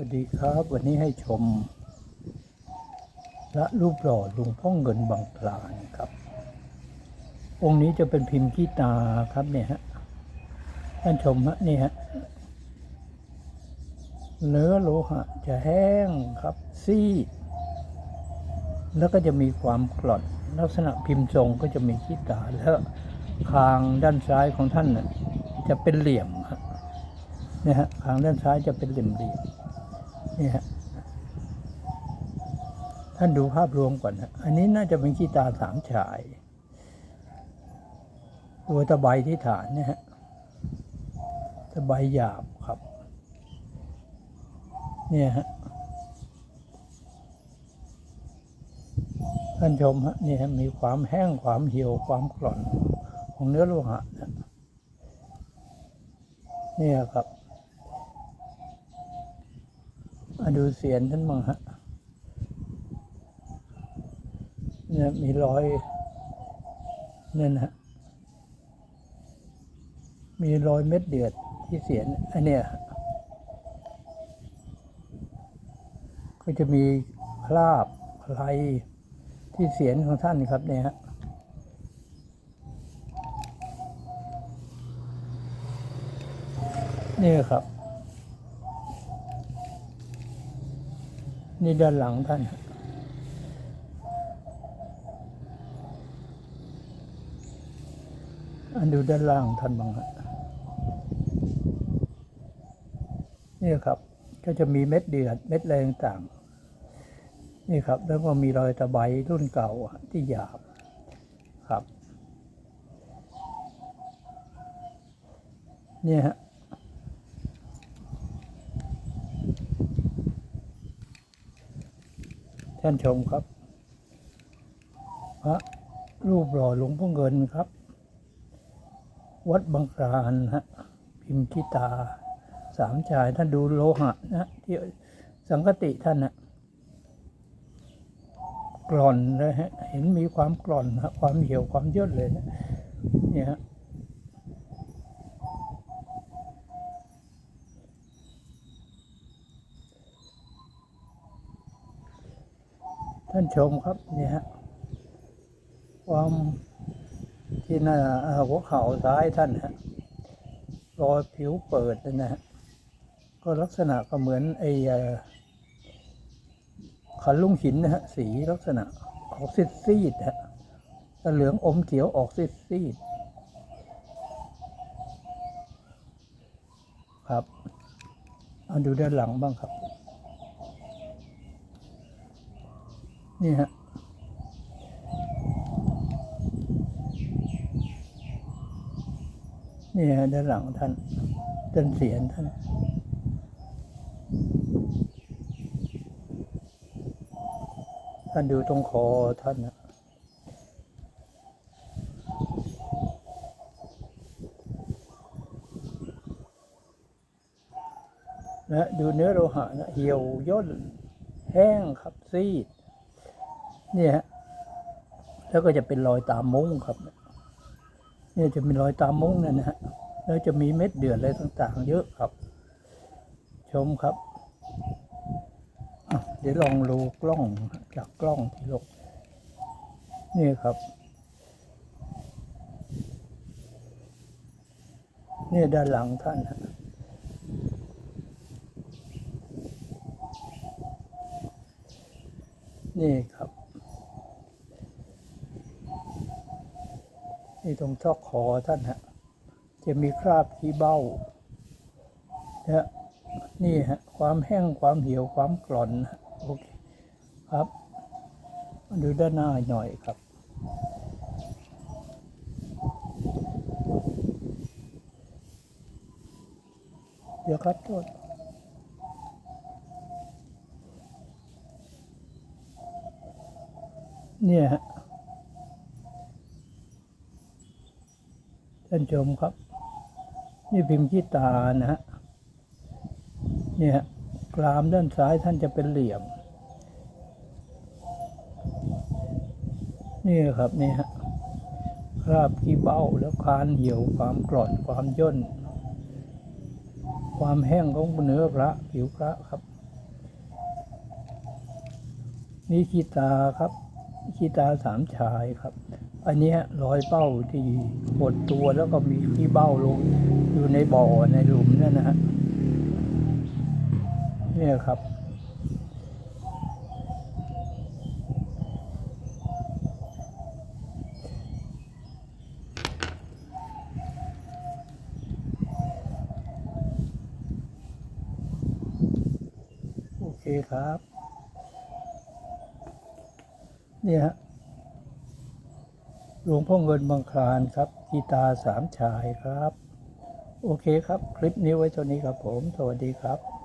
วัสดีครับวันนี้ให้ชมพระรูปหล่อหลวงพ่อเงินบางกลางครับ องค์นี้จะเป็นพิมพ์ขี้ตาครับเนี่ยฮะท่านชมฮะนี่ฮะเนื้อโลหะจะแห้งครับซีดแล้วก็จะมีความกร่อนลักษณะพิมพ์ทรงก็จะมีขี้ตาแล้วคางด้านซ้ายของท่านน่ะจะเป็นเหลี่ยมฮะเนี่ยฮะคางด้านซ้ายจะเป็นเหลี่ยมเหลี่ยม นี่ฮะท่านดูภาพรวมก่อนนะอันนี้น่าจะเป็นขี้ตาสามฉาย ตัวตะไบที่ฐานเนี่ยฮะตะไบหยาบครับ เนี่ยฮะท่านชมฮะนี่ฮะมีความแห้งความเหี่ยวความกร่อนของเนื้อโลหะนะเนี่ยครับ มาดูเสียนท่านมั่งฮะเนี่ยมีรอยเนี่ยนะฮะมีรอยเม็ดเดือดที่เสียนอันเนี้ยก็จะมีคราบใครที่เสียนของท่านครับเนี่ยฮะนี่ครับ นี่ด้านหลังท่านอันดูด้านล่างท่านบ้างฮะนี่ครับ ก็จะมีเม็ดเดือดเม็ดแรงต่างนี่ครับ แล้วก็มีรอยตะไบรุ่นเก่าที่หยาบครับ เนี่ยฮะ ท่านชมครับ พระรูปหล่อหลวงพ่อเงินครับ วัดบางกลานฮะพิมพิตา สามชายท่านดูโลหะนะที่สังกติท่านนะกร่อนเลยฮะเห็นมีความกร่อนฮะความเหี่ยวความย่นเลยนะเนี่ยฮะ ท่านชมครับนี่ฮะความที่หน้าอ่าหัวเข่าซ้ายท่านฮะรอยผิวเปิดนะฮะก็ลักษณะก็เหมือนไอ้ขันลุงหินนะฮะสีลักษณะออกซีดซีดฮะเหลืองอมเขียวออกซีดซีดครับเอาดูด้านหลังบ้างครับ นี่ฮะนี่ฮะด้านหลังท่านท่านเสียนท่านท่านดูตรงคอท่านนะนะดูเนื้อโลหะนะเหี่ยวย่นแห้งครับซีด เนี่ยแล้วก็จะเป็นรอยตามมุ้งครับ เนี่ยจะมีรอยตามมุ้งนั่นนะฮะแล้วจะมีเม็ดเดือดอะไรต่าง ๆ เยอะครับ ชมครับเดี๋ยวลองดูกล้องจากกล้องที่ลกนี่ครับ นี่ด้านหลังท่านฮะนี่ครับ นี่ตรงซอกคอท่านฮะจะมีคราบขี้เบ้านะนี่ฮะความแห้งความเหี่ยวความกร่อนนะโอเคครับดูด้านหน้าหน่อยครับเดี๋ยวครับโทษเนี่ยฮะ ท่านชมครับ นี่พิมพ์ขี้ตานะฮะเนี่ยฮะกรามด้านซ้ายท่านจะเป็นเหลี่ยม นี่ครับนี่ฮะคราบขี้เบ้าแล้วคานเหี่ยวความกร่อนความย่น ความแห้งของเนื้อพระผิวพระครับ นี่ขีตาครับขีตาสามชายครับ อันนี้รอยเป้าที่หดตัวแล้วก็มีขี้เบ้าลงอยู่ในบ่อในหลุมนั่นนะฮะเนี่ยครับโอเคครับ เนี่ยฮะ หลวงพ่อเงินบางคลานครับกีตาร์สามชายครับ โอเคครับ คลิปนี้ไว้เท่านี้ครับผม สวัสดีครับ